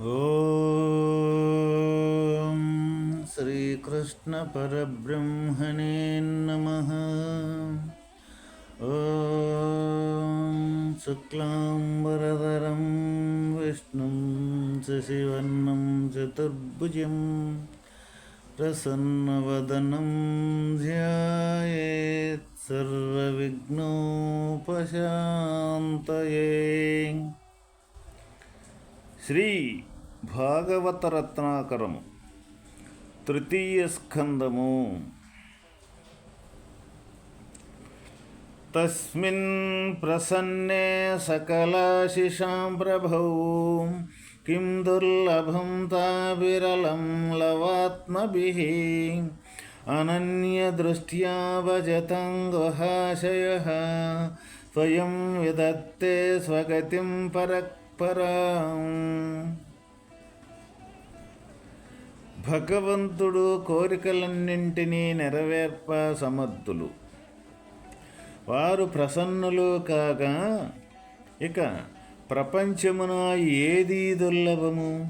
ॐ श्रीकृष्णपरब्रह्मणे नमः ॐ शुक्लाम्बरधरं विष्णुं शशिवर्णं चतुर्भुजं प्रसन्नवदनं ध्यायेत् सर्वविघ्नोपशान्तये శ్రీ భాగవత రత్నాకరము తృతీయ స్కందము. తస్మిన్ ప్రసన్నే సకలాశిషాం ప్రభౌ కిం దుర్లభం తావిరలం లవాత్మభిः అనన్యదృష్ట్యా భజతం గుహాశయः స్వయం విదత్తే స్వగతిం పరక్ భగవంతుడు కోరికలన్నింటినీ నెరవేర్ప సమర్థులు. వారు ప్రసన్నులు కాగా ఇక ప్రపంచమున ఏది దుర్లభము?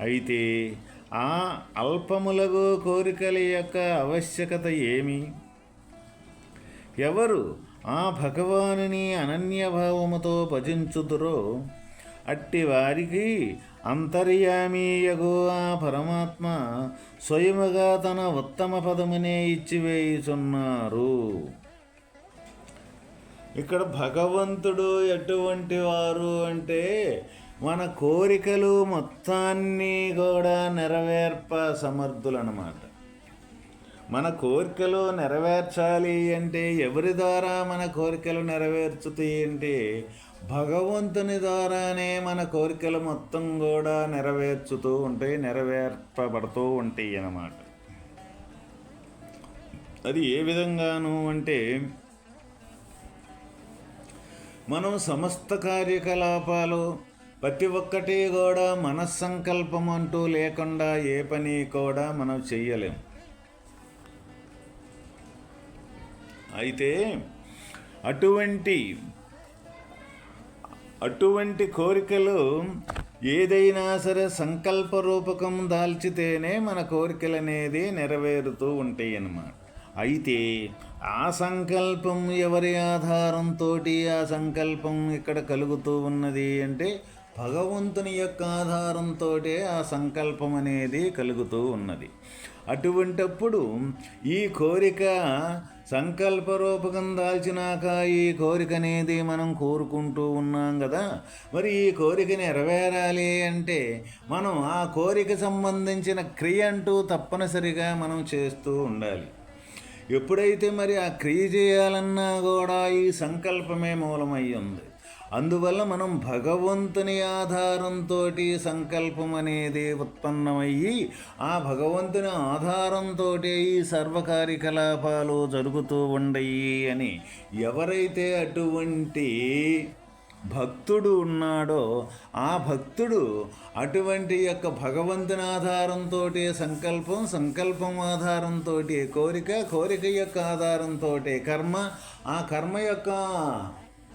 అయితే ఆ అల్పములగు కోరికల యొక్క ఆవశ్యకత ఏమి? ఎవరు ఆ భగవానుని అనన్యభావముతో భజించుదురో అట్టి వారికి అంతర్యామీయగు ఆ పరమాత్మ స్వయముగా తన ఉత్తమ పదమునే ఇచ్చివేయుచున్నారు ఇక్కడ భగవంతుడు ఎటువంటి వారు అంటే మన కోరికలు మొత్తాన్ని కూడా నెరవేర్ప సమర్థులన్నమాట. మన కోరికలు నెరవేర్చాలి అంటే ఎవరి ద్వారా మన కోరికలు నెరవేర్చుతాయి అంటే భగవంతుని ద్వారానే మన కోరికలు మొత్తం కూడా నెరవేర్చుతూ ఉంటాయి నెరవేర్పబడుతూ ఉంటాయి అన్నమాట. అది ఏ విధంగాను అంటే మనం సమస్త కార్యకలాపాలు ప్రతి ఒక్కటి కూడా మనస్సంకల్పం అంటూ లేకుండా ఏ పని కూడా మనం చెయ్యలేము అయితే అటువంటి అటువంటి కోరికలు ఏదైనా సరే సంకల్ప రూపకం దాల్చితేనే మన కోరికలు అనేది నెరవేరుతూ ఉంటాయి అన్నమాట అయితే ఆ సంకల్పం ఎవరి ఆధారంతో ఆ సంకల్పం ఇక్కడ కలుగుతూ ఉన్నది అంటే భగవంతుని యొక్క ఆధారంతో ఆ సంకల్పం అనేది కలుగుతూ ఉన్నది. అటువంటప్పుడు ఈ కోరిక సంకల్ప రూపకం దాల్చినాక ఈ కోరిక అనేది మనం కోరుకుంటూ ఉన్నాం కదా. మరి ఈ కోరిక నెరవేరాలి అంటే మనం ఆ కోరిక సంబంధించిన క్రియ అంటూ తప్పనిసరిగా మనం చేస్తూ ఉండాలి. ఎప్పుడైతే మరి ఆ క్రియ చేయాలన్నా కూడా ఈ సంకల్పమే మూలమై ఉంది. అందువల్ల మనం భగవంతుని ఆధారంతో సంకల్పం అనేది ఉత్పన్నమయ్యి ఆ భగవంతుని ఆధారంతో ఈ సర్వ కార్యకలాపాలు జరుగుతూ ఉండయి అని ఎవరైతే అటువంటి భక్తుడు ఉన్నాడో ఆ భక్తుడు అటువంటి యొక్క భగవంతుని ఆధారంతో సంకల్పం సంకల్పం ఆధారంతో కోరిక కోరిక యొక్క ఆధారంతో కర్మ ఆ కర్మ యొక్క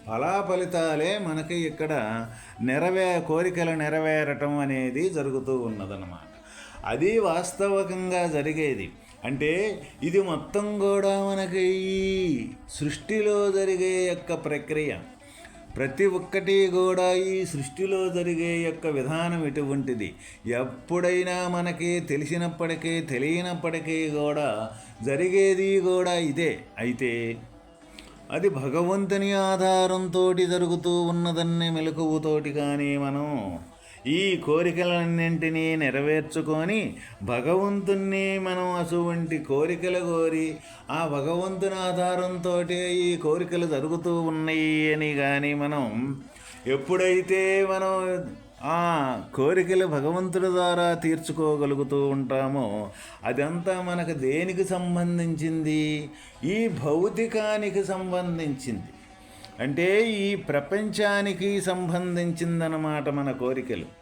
ఫలాఫలితాలే మనకి ఇక్కడ నెరవే కోరికలు నెరవేరటం అనేది జరుగుతూ ఉన్నదన్నమాట. అది వాస్తవకంగా జరిగేది. అంటే ఇది మొత్తం కూడా మనకి ఈ సృష్టిలో జరిగే యొక్క ప్రక్రియ. ప్రతి ఒక్కటి కూడా ఈ సృష్టిలో జరిగే యొక్క విధానం ఇటువంటిది. ఎప్పుడైనా మనకి తెలిసినప్పటికీ తెలియనప్పటికీ కూడా జరిగేది కూడా ఇదే. అయితే అది భగవంతుని ఆధారంతో జరుగుతూ ఉన్నదన్ని మెలకువతోటి కానీ మనం ఈ కోరికలన్నింటినీ నెరవేర్చుకొని భగవంతుణ్ణి మనం అటువంటి కోరికలు కోరి ఆ భగవంతుని ఆధారంతో ఈ కోరికలు జరుగుతూ ఉన్నాయి అని కానీ మనం ఎప్పుడైతే మనం ఆ కోరికలు భగవంతుడి ద్వారా తీర్చుకోగలుగుతూ ఉంటామో అదంతా మనకు దేనికి సంబంధించింది? ఈ భౌతికానికి సంబంధించింది. అంటే ఈ ప్రపంచానికి సంబంధించిందన్నమాట మన కోరికలు.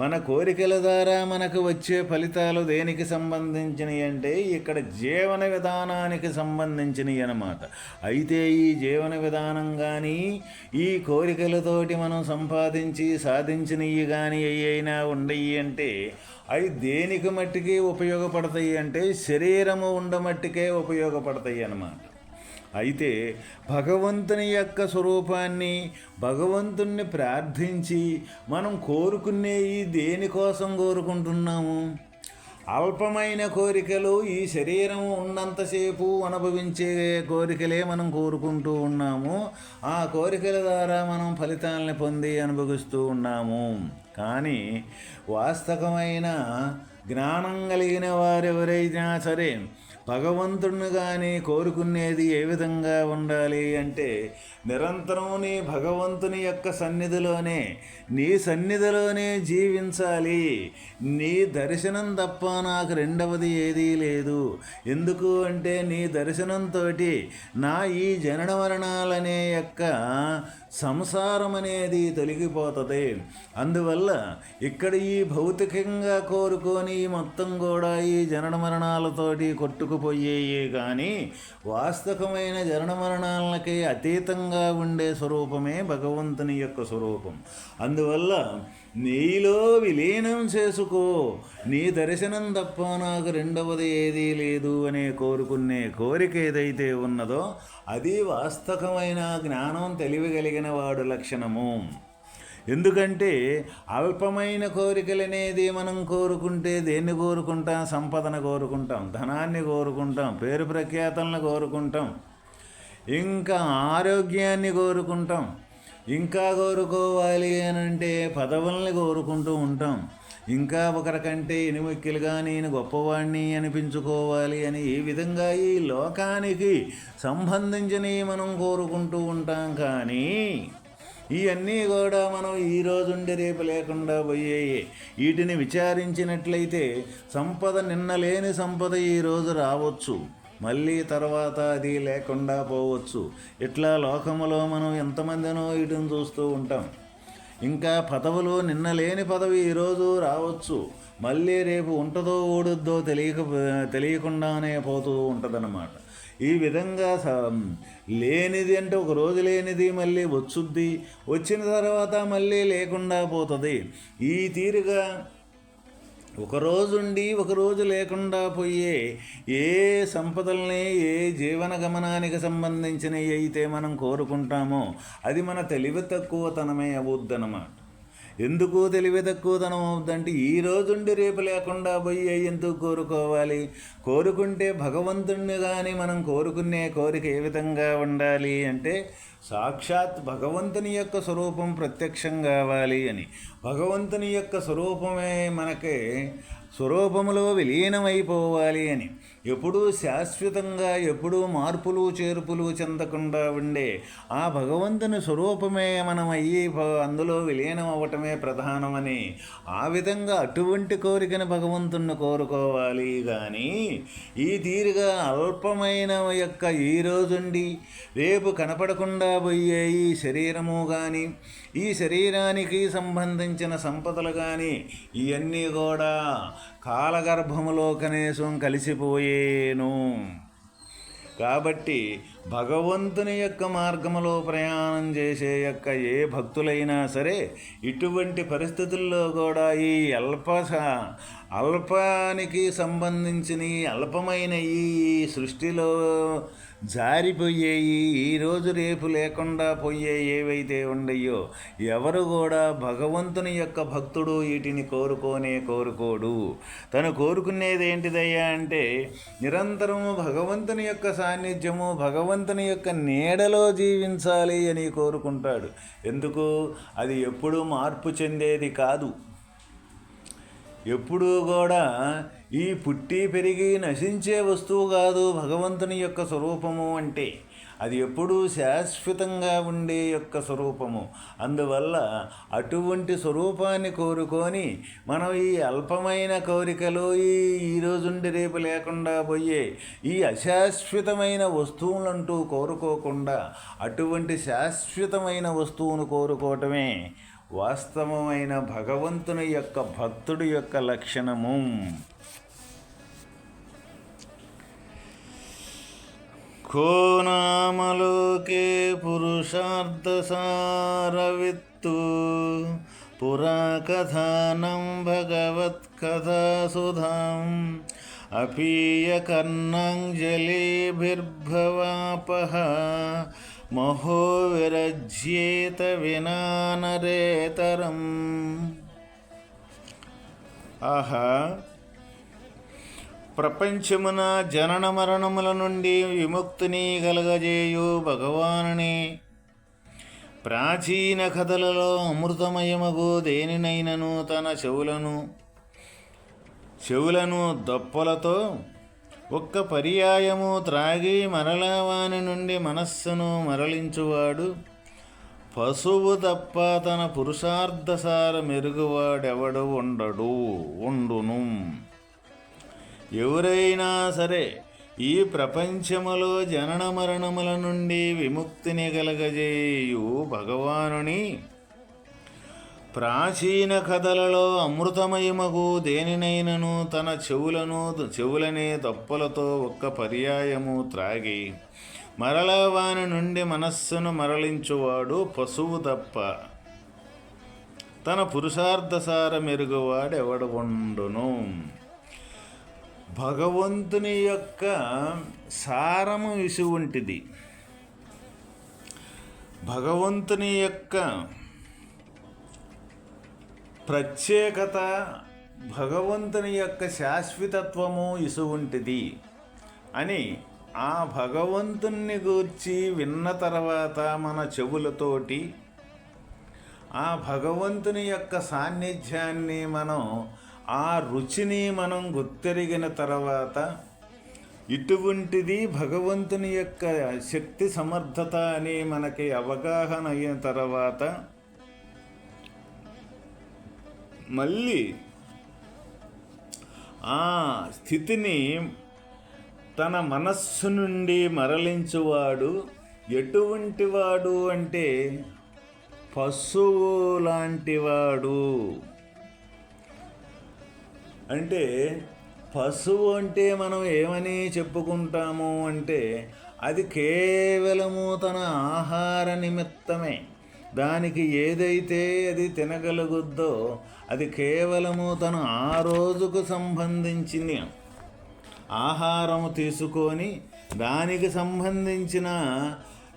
మన కోరికల ద్వారా మనకు వచ్చే ఫలితాలు దేనికి సంబంధించినవి అంటే ఇక్కడ జీవన విధానానికి సంబంధించినవి అన్నమాట. అయితే ఈ జీవన విధానం కానీ ఈ కోరికలతోటి మనం సంపాదించి సాధించినవి కానీ అయినా ఉండయి అంటే అవి దేనికి మట్టికి ఉపయోగపడతాయి అంటే శరీరము ఉండమట్టికే ఉపయోగపడతాయి అన్నమాట. అయితే భగవంతుని యొక్క స్వరూపాన్ని భగవంతుణ్ణి ప్రార్థించి మనం కోరుకునేవి దేనికోసం కోరుకుంటున్నాము? అల్పమైన కోరికలు ఈ శరీరం ఉన్నంతసేపు అనుభవించే కోరికలే మనం కోరుకుంటూ ఉన్నాము. ఆ కోరికల ద్వారా మనం ఫలితాలని పొంది అనుభవిస్తూ ఉన్నాము. కానీ వాస్తవమైన జ్ఞానం కలిగిన వారెవరైనా సరే భగవంతుడిని కానీ కోరుకునేది ఏ విధంగా ఉండాలి అంటే నిరంతరం నీ భగవంతుని యొక్క సన్నిధిలోనే నీ సన్నిధిలోనే జీవించాలి. నీ దర్శనం తప్ప నాకు రెండవది ఏదీ లేదు. ఎందుకు అంటే నీ దర్శనంతో నా ఈ జనన మరణాలనే యొక్క సంసారం అనేది తొలగిపోతుంది. అందువల్ల ఇక్కడ ఈ భౌతికంగా కోరుకొని మొత్తం కూడా ఈ జనన మరణాలతోటి కొట్టుకుపోయేయే కానీ వాస్తవమైన జనన మరణాలకి అతీతంగా ఉండే స్వరూపమే భగవంతుని యొక్క స్వరూపం. అందువల్ల నీలో విలీనం చేసుకో. నీ దర్శనం తప్ప నాకు రెండవది ఏదీ లేదు అనే కోరుకునే కోరిక ఏదైతే ఉన్నదో అది వాస్తవమైన జ్ఞానం తెలివి కలిగిన వాడు లక్షణము. ఎందుకంటే అల్పమైన కోరికలనేది మనం కోరుకుంటే దేన్ని కోరుకుంటాం? సంపదను కోరుకుంటాం ధనాన్ని కోరుకుంటాం పేరు ప్రఖ్యాతలను కోరుకుంటాం ఇంకా ఆరోగ్యాన్ని కోరుకుంటాం. ఇంకా కోరుకోవాలి అని అంటే పదవుల్ని కోరుకుంటూ ఉంటాం. ఇంకా ఒకరికంటే ఎనిమిక్కిలుగా నేను గొప్పవాణ్ణి అనిపించుకోవాలి అని ఈ విధంగా ఈ లోకానికి సంబంధించినవి మనం కోరుకుంటూ ఉంటాం కానీ ఇవన్నీ కూడా మనం ఈ రోజుండి రేపు లేకుండా పోయాయి. వీటిని విచారించినట్లయితే సంపద నిన్న లేని సంపద ఈరోజు రావచ్చు. మళ్ళీ తర్వాత అది లేకుండా పోవచ్చు. ఇట్లా లోకములో మనం ఎంతమందినో వీటిని చూస్తూ ఉంటాం. ఇంకా పదవులు నిన్న లేని పదవి ఈరోజు రావచ్చు. మళ్ళీ రేపు ఉంటుందో ఓడుద్దో తెలియక తెలియకుండానే పోతూ ఉంటుందన్నమాట. ఈ విధంగా లేనిది అంటే ఒక రోజు లేనిది మళ్ళీ వచ్చుద్ది. వచ్చిన తర్వాత మళ్ళీ లేకుండా పోతుంది. ఈ తీరుగా ఒకరోజుండి ఒకరోజు లేకుండా పోయే ఏ సంపదల్ని ఏ జీవన గమనానికి సంబంధించినవి అయితే మనం కోరుకుంటామో అది మన తెలివి తక్కువతనమే అవుద్దన్నమాట. ఎందుకు తెలివి తక్కువతనం అవుతుందంటే ఈ రోజుండి రేపు లేకుండా పోయి ఎందుకు కోరుకోవాలి? కోరుకుంటే భగవంతుణ్ణి కానీ మనం కోరుకునే కోరిక ఏ విధంగా ఉండాలి అంటే సాక్షాత్ భగవంతుని యొక్క స్వరూపం ప్రత్యక్షం కావాలి అని. భగవంతుని యొక్క స్వరూపమే మనకి స్వరూపములో విలీనమైపోవాలి అని. ఎప్పుడూ శాశ్వతంగా ఎప్పుడూ మార్పులు చేర్పులు చెందకుండా ఉండే ఆ భగవంతుని స్వరూపమే మనం అయ్యి అందులో విలీనం అవ్వటమే ప్రధానమని ఆ విధంగా అటువంటి కోరికను భగవంతుణ్ణి కోరుకోవాలి కానీ ఈ తీరుగా అల్పమైన యొక్క ఈ రోజుండి రేపు కనపడకుండా పోయే ఈ శరీరము కానీ ఈ శరీరానికి సంబంధించిన సంపదలు కానీ ఇవన్నీ కూడా కాలగర్భములో కనీసం కలిసిపోయేను. కాబట్టి భగవంతుని యొక్క మార్గములో ప్రయాణం చేసే యొక్క ఏ భక్తులైనా సరే ఇటువంటి పరిస్థితుల్లో కూడా ఈ అల్ప అల్పానికి సంబంధించిన అల్పమైన ఈ సృష్టిలో జారిపోయేయి ఈరోజు రేపు లేకుండా పోయే ఏవైతే ఉండయో ఎవరు కూడా భగవంతుని యొక్క భక్తుడు వీటిని కోరుకోనే కోరుకోడు. తను కోరుకునేది ఏంటిదయ్యా అంటే నిరంతరము భగవంతుని యొక్క సాన్నిధ్యము భగవంతుని యొక్క నీడలో జీవించాలి అని కోరుకుంటాడు. ఎందుకు? అది ఎప్పుడూ మార్పు చెందేది కాదు. ఎప్పుడూ కూడా ఈ పుట్టి పెరిగి నశించే వస్తువు కాదు భగవంతుని యొక్క స్వరూపము అంటే. అది ఎప్పుడూ శాశ్వతంగా ఉండే యొక్క స్వరూపము. అందువల్ల అటువంటి స్వరూపాన్ని కోరుకొని మనం ఈ అల్పమైన కోరికలు ఈ ఈరోజుండి రేపు లేకుండా పోయే ఈ అశాశ్వతమైన వస్తువులంటూ కోరుకోకుండా అటువంటి శాశ్వతమైన వస్తువును కోరుకోవటమే వాస్తవమైన భగవంతుని యొక్క భక్తుడి యొక్క లక్షణము को नामलोके पुरुषार्थसारवित्तु पुरा कथानं भगवत्कथासुधाम् अपीयकर्णाञ्जलिभिर्भवापः మహో విరజ్యేత వినానరేతరం. ఆహా. ప్రపంచమున జనన మరణముల నుండి విముక్తిని కలగజేయు భగవాను ప్రాచీన కథలలో అమృతమయమగు దేనినైనను తన చెవులను చెవులను దొప్పలతో ఒక్క పర్యాయము త్రాగి మరలా వాని నుండి మనస్సును మరలించువాడు. పశువు తప్ప తన పురుషార్థసార మెరుగువాడెవడు ఉండడు ఉండును. ఎవరైనా సరే ఈ ప్రపంచములో జనన మరణముల నుండి విముక్తిని కలగజేయు భగవానుని. ప్రాచీన కథలలో అమృతమయమగు దేనినైనను తన చెవులను చెవులనే తప్పులతో ఒక్క పర్యాయము త్రాగి మరలా వాని నుండి మనస్సును మరలించువాడు పశువు తప్ప తన పురుషార్థసార మెరుగువాడెవడుండును భగవంతుని యొక్క సారము ఇసువంటిది భగవంతుని యొక్క ప్రత్యేకత భగవంతుని యొక్క శాశ్వతత్వము ఇసువంటిది అని ఆ భగవంతుణ్ణి గూర్చి విన్న తర్వాత మన చెవులతోటి ఆ భగవంతుని యొక్క సాన్నిధ్యాన్ని మనం ఆ రుచిని మనం గుర్తెరిగిన తర్వాత ఇటువంటిది భగవంతుని యొక్క శక్తి సమర్థత అని మనకి అవగాహన అయిన తర్వాత మళ్ళీ ఆ స్థితిని తన మనస్సు నుండి మరలించువాడు. ఎటువంటి వాడు అంటే పశువు లాంటివాడు. అంటే పశువు అంటే మనం ఏమని చెప్పుకుంటాము అంటే అది కేవలము తన ఆహార నిమిత్తమే. దానికి ఏదైతే అది తినగలుగుద్దో అది కేవలము తను ఆ రోజుకు సంబంధించిన ఆహారము తీసుకొని దానికి సంబంధించిన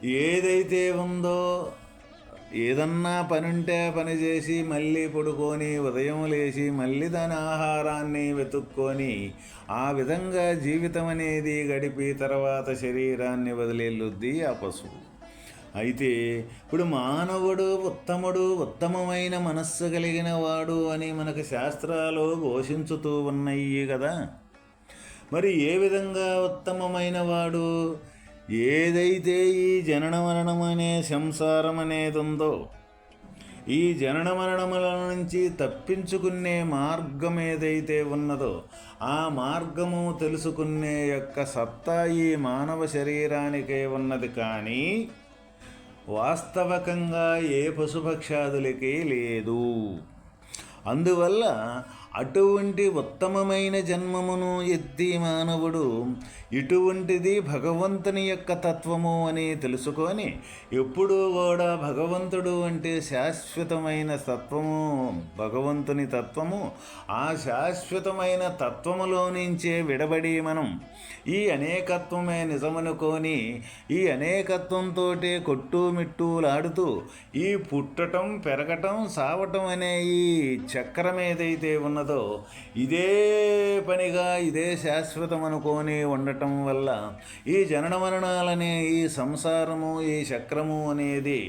ఏదైతే ఉందో ఏదన్నా పని ఉంటే పని చేసి మళ్ళీ పడుకొని ఉదయం లేచి మళ్ళీ దాని ఆహారాన్ని వెతుక్కొని ఆ విధంగా జీవితం అనేది గడిపి తర్వాత శరీరాన్ని వదిలేళ్ళుద్ది ఆ పశువు. అయితే ఇప్పుడు మానవుడు ఉత్తముడు ఉత్తమమైన మనస్సు కలిగిన వాడు అని మనకు శాస్త్రాలు ఘోషించుతూ ఉన్నాయి కదా. మరి ఏ విధంగా ఉత్తమమైన వాడు? ఏదైతే ఈ జనన మరణం అనే సంసారం అనేది ఉందో ఈ జనన మరణముల నుంచి తప్పించుకునే మార్గం ఏదైతే ఉన్నదో ఆ మార్గము తెలుసుకునే యొక్క సత్తా ఈ మానవ శరీరానికే ఉన్నది కానీ వాస్తవకంగా ఏ పశుపక్షాదులకి లేదు. అందువల్ల అటువంటి ఉత్తమమైన జన్మమును ఎత్తి మానవుడు ఇటువంటిది భగవంతుని యొక్క తత్వము అని తెలుసుకొని ఎప్పుడూ కూడా భగవంతుడు అంటే శాశ్వతమైన తత్వము భగవంతుని తత్వము ఆ శాశ్వతమైన తత్వములో నుంచే విడబడి మనం ఈ అనేకత్వమే నిజమనుకొని ఈ అనేకత్వంతో కొట్టుమిట్టూలాడుతూ ఈ పుట్టటం పెరగటం సావటం అనే ఈ చక్రం ఏదైతే ఉన్నదో ఇదే పనిగా ఇదే శాశ్వతం అనుకొని ఉండటం వల్ల ఈ జనన మరణాలనే ఈ సంసారము ఈ చక్రము అనేది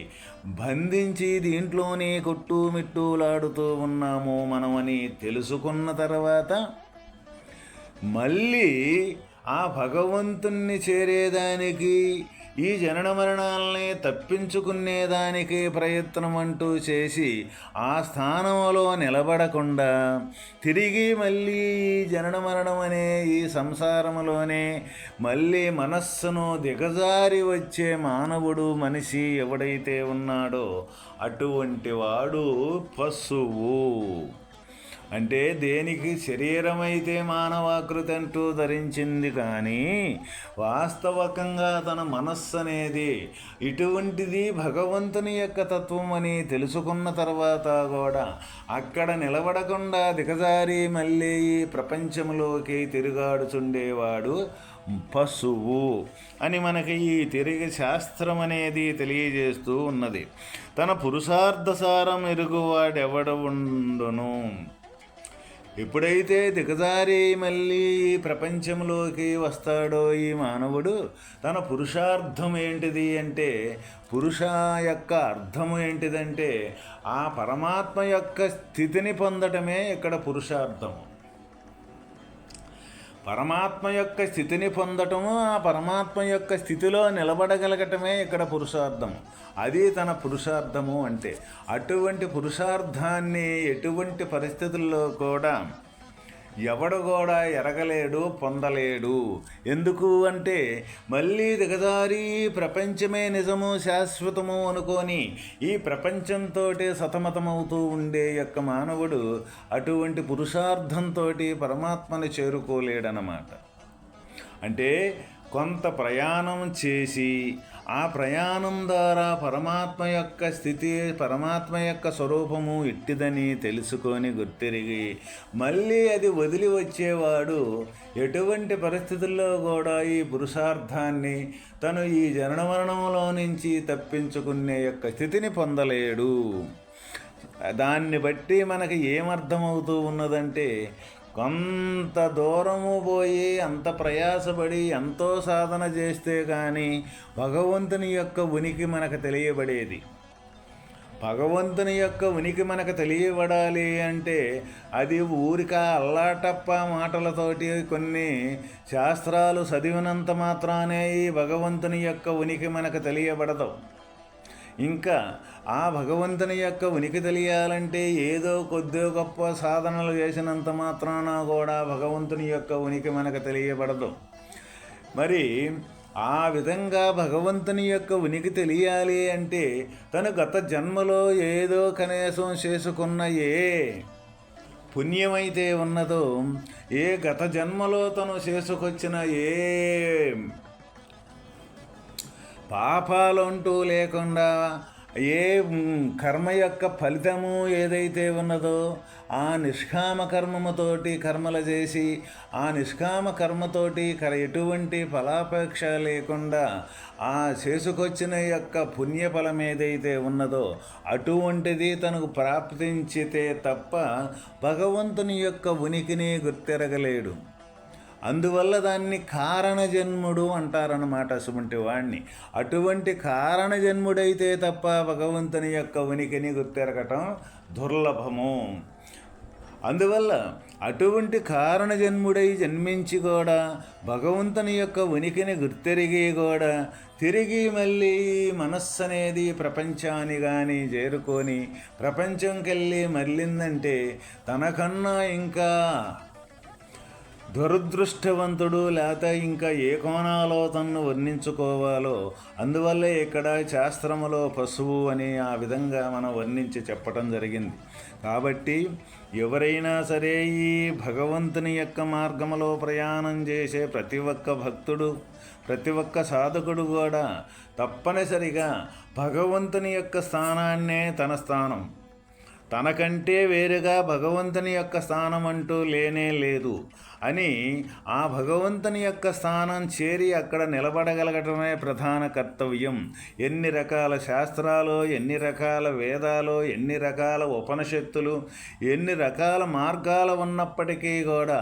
బంధించి దీంట్లోనే కొట్టుమిట్టులాడుతూ ఉన్నాము మనమని తెలుసుకున్న తర్వాత మళ్ళీ ఆ భగవంతుణ్ణి చేరేదానికి ఈ జనన మరణాలని తప్పించుకునేదానికి ప్రయత్నం అంటూ చేసి ఆ స్థానంలో నిలబడకుండా తిరిగి మళ్ళీ ఈ జనన మరణం అనే ఈ సంసారంలోనే మళ్ళీ మనస్సును దిగజారి వచ్చే మానవుడు మనిషి ఎవడైతే ఉన్నాడో అటువంటి వాడు పశువు. అంటే దేనికి శరీరమైతే మానవాకృతి అంటూ ధరించింది కానీ వాస్తవకంగా తన మనస్సు అనేది ఇటువంటిది భగవంతుని యొక్క తత్వం అని తెలుసుకున్న తర్వాత కూడా అక్కడ నిలబడకుండా దిగజారి మళ్ళీ ఈ ప్రపంచంలోకి తిరుగాడుచుండేవాడు పశువు అని మనకి ఈ తిరిగి శాస్త్రం అనేది తెలియజేస్తూ ఉన్నది. తన పురుషార్థసారం ఎరుగువాడెవడ ఉండును ఎప్పుడైతే దిగజారి మళ్ళీ ఈ ప్రపంచంలోకి వస్తాడో ఈ మానవుడు తన పురుషార్థం ఏంటిది అంటే పురుష యొక్క అర్థము ఏంటిదంటే ఆ పరమాత్మ యొక్క స్థితిని పొందటమే ఇక్కడ పురుషార్థము. పరమాత్మ యొక్క స్థితిని పొందటము ఆ పరమాత్మ యొక్క స్థితిలో నిలబడగలగటమే ఇక్కడ పురుషార్థము. అది తన పురుషార్థము అంటే అటువంటి పురుషార్థాన్ని ఎటువంటి పరిస్థితుల్లో కూడా ఎవడు కూడా ఎరగలేడు పొందలేడు. ఎందుకు అంటే మళ్ళీ దిగజారి ప్రపంచమే నిజము శాశ్వతము అనుకొని ఈ ప్రపంచంతో సతమతమవుతూ ఉండే యొక్క మానవుడు అటువంటి పురుషార్థంతో పరమాత్మని చేరుకోలేడనమాట అంటే కొంత ప్రయాణం చేసి ఆ ప్రయాణం ద్వారా పరమాత్మ యొక్క స్థితి పరమాత్మ యొక్క స్వరూపము ఇట్టిదని తెలుసుకొని గుర్తిరిగి మళ్ళీ అది వదిలి వచ్చేవాడు ఎటువంటి పరిస్థితుల్లో కూడా ఈ పురుషార్థాన్ని తను ఈ జనన మరణంలో నుంచి తప్పించుకునే యొక్క స్థితిని పొందలేడు. దాన్ని బట్టి మనకి ఏమర్థమవుతూ ఉన్నదంటే కొంత దూరము పోయి అంత ప్రయాసపడి ఎంతో సాధన చేస్తే కానీ భగవంతుని యొక్క ఉనికి మనకు తెలియబడేది. భగవంతుని యొక్క ఉనికి మనకు తెలియబడాలి అంటే అది ఊరిక అల్లాటప్ప మాటలతోటి కొన్ని శాస్త్రాలు చదివినంత మాత్రానే ఈ భగవంతుని యొక్క ఉనికి మనకు తెలియబడదు. ఇంకా ఆ భగవంతుని యొక్క ఉనికి తెలియాలంటే ఏదో కొద్దో గొప్ప సాధనలు చేసినంత మాత్రాన కూడా భగవంతుని యొక్క ఉనికి మనకు తెలియబడదు. మరి ఆ విధంగా భగవంతుని యొక్క ఉనికి తెలియాలి అంటే తను గత జన్మలో ఏదో కనీసం చేసుకున్న ఏ పుణ్యమైతే ఉన్నదో ఏ గత జన్మలో తను చేసుకొచ్చిన ఏ పాపాలంటూ లేకుండా ఏ కర్మ యొక్క ఫలితము ఏదైతే ఉన్నదో ఆ నిష్కామ కర్మముతోటి కర్మలు చేసి ఆ నిష్కామ కర్మతోటి కర ఎటువంటి ఫలాపేక్ష లేకుండా ఆ చేసుకొచ్చిన యొక్క పుణ్యఫలం ఏదైతే ఉన్నదో అటువంటిది తనకు ప్రాప్తించితే తప్ప భగవంతుని యొక్క ఉనికిని గుర్తెరగలేడు. అందువల్ల దాన్ని కారణజన్ముడు అంటారన్నమాట అటువంటి వాడిని అటువంటి కారణజన్ముడైతే తప్ప భగవంతుని యొక్క ఉనికిని గుర్తెరగటం దుర్లభము. అందువల్ల అటువంటి కారణజన్ముడై జన్మించి కూడా భగవంతుని యొక్క ఉనికిని గుర్తెరిగి కూడా తిరిగి మళ్ళీ మనస్సు అనేది ప్రపంచాన్ని కానీ చేరుకొని ప్రపంచంకెళ్ళి మళ్ళిందంటే తనకన్నా ఇంకా దురదృష్టవంతుడు లేక ఇంకా ఏ కోణాలో తన్ను వర్ణించుకోవాలో అందువల్లే ఇక్కడ శాస్త్రములో పశువు అని ఆ విధంగా మనం వర్ణించి చెప్పటం జరిగింది. కాబట్టి ఎవరైనా సరే ఈ భగవంతుని యొక్క మార్గములో ప్రయాణం చేసే ప్రతి ఒక్క భక్తుడు ప్రతి ఒక్క సాధకుడు కూడా తప్పనిసరిగా భగవంతుని యొక్క స్థానాన్నే తన స్థానం. తనకంటే వేరుగా భగవంతుని యొక్క స్థానం అంటూ లేనే లేదు. అని ఆ భగవంతుని యొక్క స్థానం చేరి అక్కడ నిలబడగలగటమే ప్రధాన కర్తవ్యం. ఎన్ని రకాల శాస్త్రాలు ఎన్ని రకాల వేదాలు ఎన్ని రకాల ఉపనిషత్తులు ఎన్ని రకాల మార్గాలు ఉన్నప్పటికీ కూడా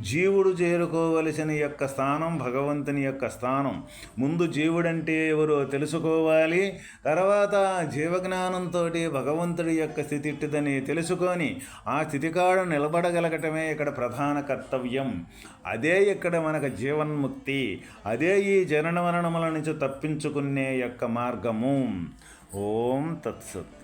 జీవుడు చేరుకోవలసిన యొక్క స్థానం భగవంతుని యొక్క స్థానం. ముందు జీవుడంటే ఎవరో తెలుసుకోవాలి తర్వాత జీవజ్ఞానంతో భగవంతుడి యొక్క స్థితి ఇట్టిదని తెలుసుకొని ఆ స్థితికాడు నిలబడగలగటమే ఇక్కడ ప్రధాన కర్తవ్యం. విజయం అదే ఇక్కడ మనకు జీవన్ముక్తి. అదే ఈ జనన మరణముల నుంచి తప్పించుకునే యొక్క మార్గము. ఓం తత్సత్.